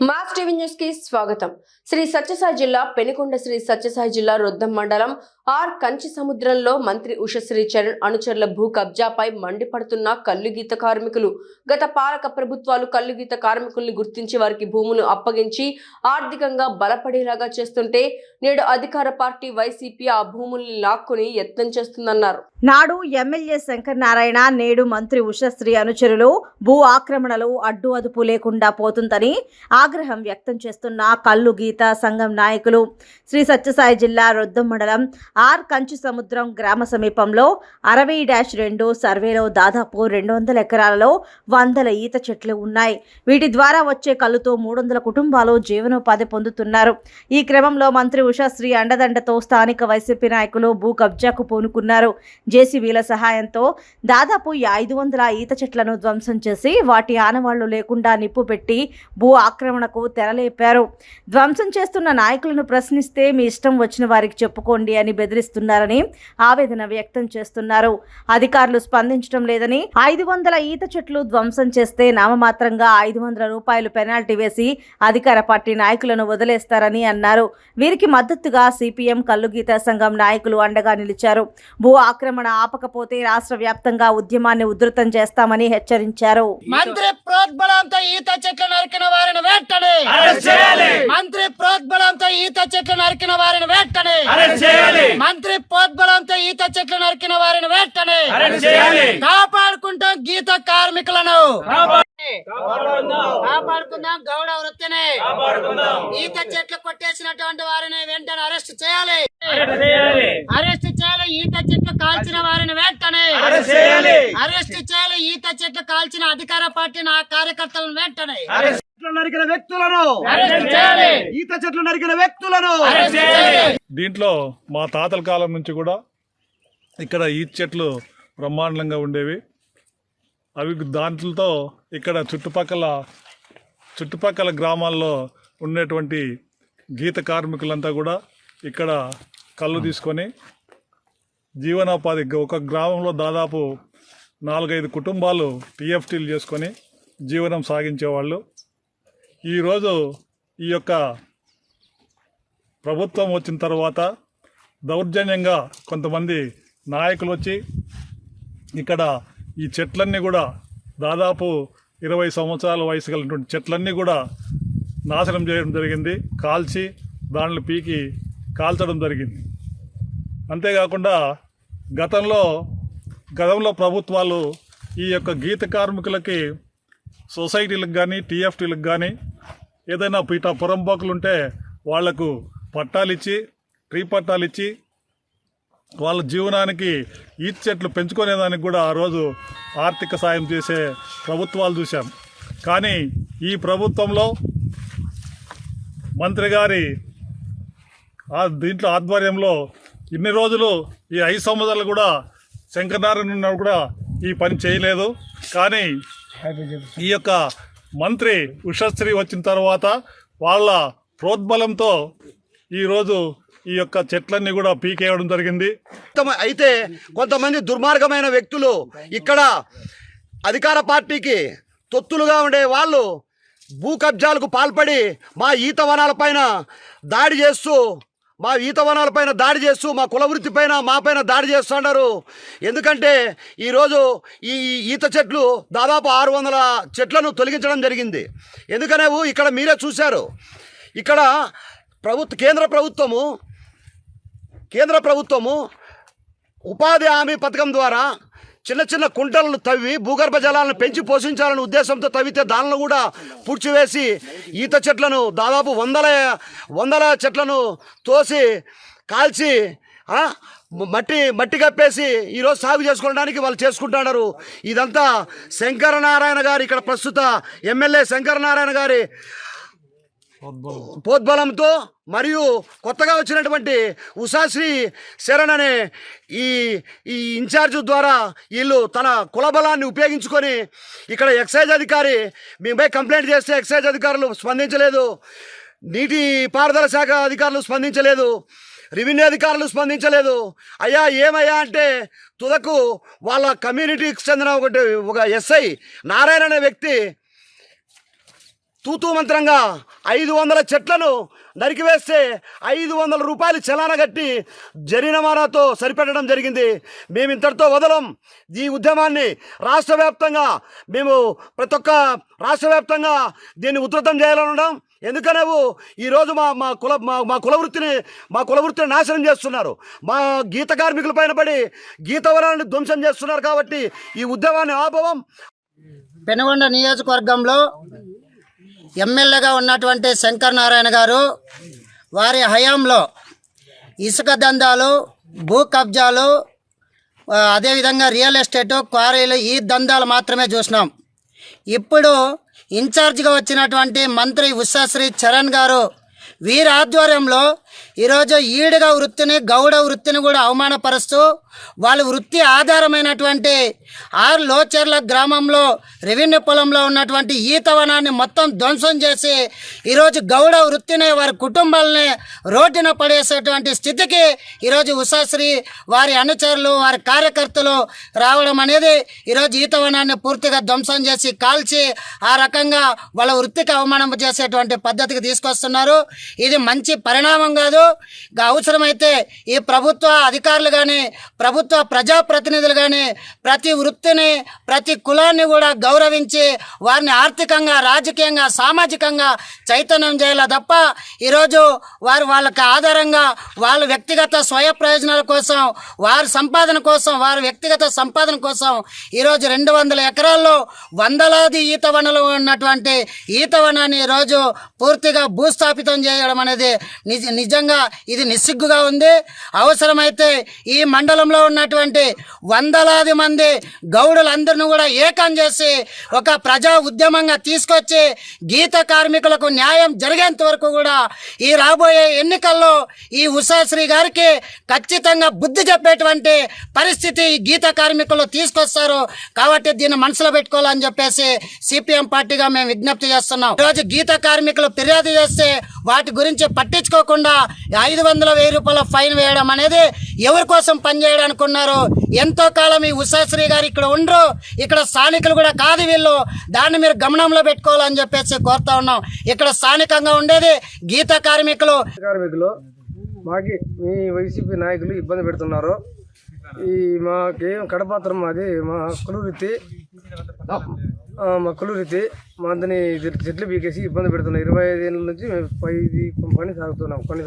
Mass TV న్యూస్కి స్వాగతం. శ్రీ సత్యసాయి జిల్లా పెనుకొండ శ్రీ సత్యసాయి జిల్లా రొద్దం మండలం ఆర్ కంచి సముద్రంలో మంత్రి ఉషశ్రీ చరణ్ అనుచరుల భూ కబ్జాపై మండిపడుతున్న కల్లుగీత కార్మికులు. గత పాలక ప్రభుత్వాలు కల్లుగీత కార్మికుల్ని గుర్తించి వారికి భూములు అప్పగించి ఆర్థికంగా బలపడేలాగా చేస్తుంటే నేడు అధికార పార్టీ వైసీపీ ఆ భూముల్ని లాక్కుని యత్నం చేస్తుందన్నారు. నాడు ఎమ్మెల్యే శంకర్ నారాయణ నేడు మంత్రి ఉషశ్రీ అనుచరులు భూ ఆక్రమణలు అడ్డు అదుపు లేకుండా పోతుందని ఆగ్రహం వ్యక్తం చేస్తున్న కల్లు గీత సంఘం నాయకులు శ్రీ సత్యసాయి జిల్లా రొద్దం మండలం ఆర్ కంచి సముద్రం గ్రామ సమీపంలో అరవై డాష్ రెండు సర్వేలో దాదాపు రెండు వందల ఎకరాలలో వందల ఈత చెట్లు ఉన్నాయి. వీటి ద్వారా వచ్చే కళ్ళుతో మూడు వందల కుటుంబాలు జీవనోపాధి పొందుతున్నారు. ఈ క్రమంలో మంత్రి ఉషాశ్రీ అండదండతో స్థానిక వైసీపీ నాయకులు భూ కబ్జాకు పూనుకున్నారు. జేసీబీల సహాయంతో దాదాపు ఐదు వందల ఈత చెట్లను ధ్వంసం చేసి వాటి ఆనవాళ్ళు లేకుండా నిప్పు పెట్టి భూ ఆక్రమణకు తెరలేపారు. ధ్వంసం చేస్తున్న నాయకులను ప్రశ్నిస్తే మీ ఇష్టం వచ్చిన వారికి చెప్పుకోండి అని బెదిరిస్తున్నారని ఆవేదన వ్యక్తం చేస్తున్నారు. అధికారులు స్పందించడం లేదని ఐదు వందల ఈత చెట్లు ధ్వంసం చేస్తే నామమాత్రంగా ఐదు వందల రూపాయలు పెనాల్టీ వేసి అధికార పార్టీ నాయకులను వదిలేస్తారని అన్నారు. వీరికి మద్దతుగా సిపిఎం కల్లుగీత సంఘం నాయకులు అండగా నిలిచారు. భూ ఆక్రమణ ఆపకపోతే రాష్ట్ర వ్యాప్తంగా ఉద్యమాన్ని ఉధృతం చేస్తామని హెచ్చరించారు. మంత్రి ప్రోద్బలంతో ఈత చెట్లు నరికిన వారిని చేయాలి. మంత్రి ప్రోద్బలంతో ఈత చెట్లు నరికిన వారిని వెంటనే. అరెస్ట్ చేయాలి. మంత్రి ప్రోద్బలంతో ఈత చెట్లు నరికిన వారిని వెంటనే. అరెస్ట్ చేయాలి. కాపాడుకుంటాం గీత కార్మికులను. కాపాడుకుందాం. గౌడ వృత్తిని. ఈత చెట్లు కొట్టేసినటువంటి వారిని వెంటనే అరెస్ట్ చేయాలి. అరెస్ట్ చేయాలి. అరెస్ట్ చేయాలి ఈత చెట్లు కాల్చిన వారిని వెంటనే అరెస్ట్ చేయాలి. అరెస్ట్ చేయాలి. ఈత చెట్లు కాల్చిన అధికార పార్టీ నా కార్యకర్తలను వెంటనే. అరెస్ట్ చెట్లు నరికిన వ్యక్తులను. అరెస్ట్ చేయాలి. ఈత చెట్లు నరికిన వ్యక్తులను. అరెస్ట్ చేయాలి. దీంట్లో మా తాతల కాలం నుంచి కూడా ఇక్కడ ఈ చెట్లు బ్రహ్మాండంగా ఉండేవి. అవి దాంట్లతో ఇక్కడ చుట్టుపక్కల చుట్టుపక్కల గ్రామాల్లో ఉండేటువంటి గీత కార్మికులంతా కూడా ఇక్కడ కళ్ళు తీసుకొని జీవనోపాధి ఒక గ్రామంలో దాదాపు నాలుగైదు కుటుంబాలు పిఎఫ్టీలు చేసుకొని జీవనం సాగించేవాళ్ళు. ఈరోజు ఈ యొక్క ప్రభుత్వం వచ్చిన తర్వాత దౌర్జన్యంగా కొంతమంది నాయకులు వచ్చి ఇక్కడ ఈ చెట్లన్నీ కూడా దాదాపు ఇరవై సంవత్సరాల వయసు కలిగినటువంటి చెట్లన్నీ కూడా నాశనం చేయడం జరిగింది. కాల్చి దానిని పీకి కాల్చడం జరిగింది. అంతేకాకుండా గతంలో గతంలో ప్రభుత్వాలు ఈ యొక్క గీత కార్మికులకి సొసైటీలకు కానీ టీఎఫ్టీలకు కానీ ఏదైనా పీట పురంపోకులు ఉంటే వాళ్ళకు పట్టాలు ఇచ్చి ట్రీ పట్టాలు ఇచ్చి వాళ్ళ జీవనానికి ఈత చెట్లు పెంచుకునేదానికి కూడా ఆ రోజు ఆర్థిక సాయం చేసే ప్రభుత్వాలు చూశాం. కానీ ఈ ప్రభుత్వంలో మంత్రి గారి దీంట్లో ఆధ్వర్యంలో ఇన్ని రోజులు ఈ ఐదు సంవత్సరాలు కూడా శంకరనారాయణ ఉన్నాడు కూడా ఈ పని చేయలేదు. కానీ ఈ యొక్క మంత్రి ఉషశ్రీ వచ్చిన తర్వాత వాళ్ళ ప్రోద్బలంతో ఈరోజు ఈ యొక్క చెట్లన్నీ కూడా పీకేయడం జరిగింది. అయితే కొంతమంది దుర్మార్గమైన వ్యక్తులు ఇక్కడ అధికార పార్టీకి తొత్తులుగా ఉండే వాళ్ళు భూ కబ్జాలకు పాల్పడి మా ఈత వనాలపైన దాడి చేస్తూ మా ఈత వనాలపైన దాడి చేస్తూ మా కులవృత్తి పైన మా పైన దాడి చేస్తున్నారు ఎందుకంటే ఈరోజు ఈ ఈత చెట్లు దాదాపు ఆరు వందల చెట్లను తొలగించడం జరిగింది. ఎందుకనేవు ఇక్కడ మీరే చూశారు. ఇక్కడ ప్రభుత్వ కేంద్ర ప్రభుత్వము కేంద్ర ప్రభుత్వము ఉపాధి హామీ పథకం ద్వారా చిన్న చిన్న కుంటలను తవ్వి భూగర్భ జలాలను పెంచి పోషించాలనే ఉద్దేశంతో తవ్వితే దానిలో కూడా పూడ్చివేసి ఈత చెట్లను దాదాపు వందల వందల చెట్లను తోసి కాల్చి మట్టి మట్టి కప్పేసి ఈరోజు సాగు చేసుకోవడానికి వాళ్ళు చేసుకుంటున్నారు. ఇదంతా శంకరనారాయణ గారి ఇక్కడ ప్రస్తుత ఎమ్మెల్యే శంకరనారాయణ గారి పోద్బలంతో మరియు కొత్తగా వచ్చినటువంటి ఉషాశ్రీ శరణ్ అనే ఈ ఈ ఇన్ఛార్జ్ ద్వారా వీళ్ళు తన కులబలాన్ని ఉపయోగించుకొని ఇక్కడ ఎక్సైజ్ అధికారి మీపై కంప్లైంట్ చేస్తే ఎక్సైజ్ అధికారులు స్పందించలేదు నీటి పారుదల శాఖ అధికారులు స్పందించలేదు రెవెన్యూ అధికారులు స్పందించలేదు. అయ్యా ఏమయ్యా అంటే తుదకు వాళ్ళ కమ్యూనిటీకి చెందిన ఒకటి ఒక ఎస్ఐ నారాయణ అనే వ్యక్తి తూతూ మంత్రంగా ఐదు వందల చెట్లను నరికివేస్తే ఐదు వందల రూపాయలు చలాన కట్టి జరిమానాతో సరిపెట్టడం జరిగింది. మేము ఇంతటితో వదలం. ఈ ఉద్యమాన్ని రాష్ట్ర వ్యాప్తంగా మేము ప్రతి ఒక్క రాష్ట్ర వ్యాప్తంగా దీన్ని ఉధృతం చేయాలని ఎందుకనే ఈరోజు మా మా కుల మా మా కులవృత్తిని మా కులవృత్తిని నాశనం చేస్తున్నారు. మా గీత కార్మికుల పైన పడి గీతవరాన్ని ధ్వంసం చేస్తున్నారు కాబట్టి ఈ ఉద్యమాన్ని ఆపవం. పెనుగొండ నియోజకవర్గంలో ఎమ్మెల్యేగా ఉన్నటువంటి శంకర్ నారాయణ గారు వారి హయాంలో ఇసుక దందాలు భూ కబ్జాలు అదేవిధంగా రియల్ ఎస్టేటు క్వారీలు ఈ దందాలు మాత్రమే చూసినాం. ఇప్పుడు ఇన్ఛార్జిగా వచ్చినటువంటి మంత్రి ఉషాశ్రీ చరణ్ గారు వీరి ఆధ్వర్యంలో ఈరోజు ఈడుగా వృత్తిని గౌడ వృత్తిని కూడా అవమానపరుస్తూ వాళ్ళ వృత్తి ఆధారమైనటువంటి ఆరు లోచెర్ల గ్రామంలో రెవెన్యూ పొలంలో ఉన్నటువంటి ఈతవనాన్ని మొత్తం ధ్వంసం చేసి ఈరోజు గౌడ వృత్తిని వారి కుటుంబాలని రోడ్డున పడేసేటువంటి స్థితికి ఈరోజు ఉషాశ్రీ వారి అనుచరులు వారి కార్యకర్తలు రావడం అనేది ఈరోజు ఈతవనాన్ని పూర్తిగా ధ్వంసం చేసి కాల్చి ఆ రకంగా వాళ్ళ వృత్తికి అవమానం చేసేటువంటి పద్ధతికి తీసుకొస్తున్నారు. ఇది మంచి పరిణామంగా కాదు. అవసరమైతే ఈ ప్రభుత్వ అధికారులు కానీ ప్రభుత్వ ప్రజాప్రతినిధులు కానీ ప్రతి వృత్తిని ప్రతి కులాన్ని కూడా గౌరవించి వారిని ఆర్థికంగా రాజకీయంగా సామాజికంగా చైతన్యం చేయాలి తప్ప ఈరోజు వారు వాళ్ళకి ఆధారంగా వాళ్ళ వ్యక్తిగత స్వయ ప్రయోజనాల కోసం వారి సంపాదన కోసం వారి వ్యక్తిగత సంపాదన కోసం ఈరోజు రెండు వందల ఎకరాల్లో వందలాది ఈత వనలు ఉన్నటువంటి ఈత వనాన్ని ఈరోజు పూర్తిగా భూస్థాపితం చేయడం అనేది నిజ నిజంగా ఇది నిస్సిగ్గుగా ఉంది. అవసరమైతే ఈ మండలంలో ఉన్నటువంటి వందలాది మంది గౌడులందరినీ కూడా ఏకం చేసి ఒక ప్రజా ఉద్యమంగా తీసుకొచ్చి గీత కార్మికులకు న్యాయం జరిగేంత వరకు కూడా ఈ రాబోయే ఎన్నికల్లో ఈ ఉషాశ్రీ గారికి ఖచ్చితంగా బుద్ధి చెప్పేటువంటి పరిస్థితి గీత కార్మికులు తీసుకొస్తారు. కాబట్టి దీన్ని మనసులో పెట్టుకోవాలని చెప్పేసి సిపిఎం పార్టీగా మేము విజ్ఞప్తి చేస్తున్నాం. ఈరోజు గీత కార్మికులు ఫిర్యాదు చేస్తే వాటి గురించి పట్టించుకోకుండా ఐదు వందల వెయ్యి రూపాయల ఫైన్ వేయడం అనేది ఎవరి కోసం పనిచేయడానికి ఉన్నారు ఎంతో కాలం ఈ ఉషాశ్రీ గారు ఇక్కడ ఉండరు. ఇక్కడ స్థానికులు కూడా కాదు వీళ్ళు. దాన్ని మీరు గమనంలో పెట్టుకోవాలని చెప్పేసి కోరుతా ఉన్నాం. ఇక్కడ స్థానికంగా ఉండేది గీత కార్మికులు. కార్మికులు మాకి మీ వైసీపీ నాయకులు ఇబ్బంది పెడుతున్నారు. ఈ మాకేం కడపాత్రం మాది మా కులవృత్తి మా కులవృత్తి మా అంతని చెట్లు పీకేసి ఇబ్బంది పెడుతున్నాం ఇరవై ఐదు ఏళ్ళ నుంచి మేము పై పని సాగుతున్నాం. పని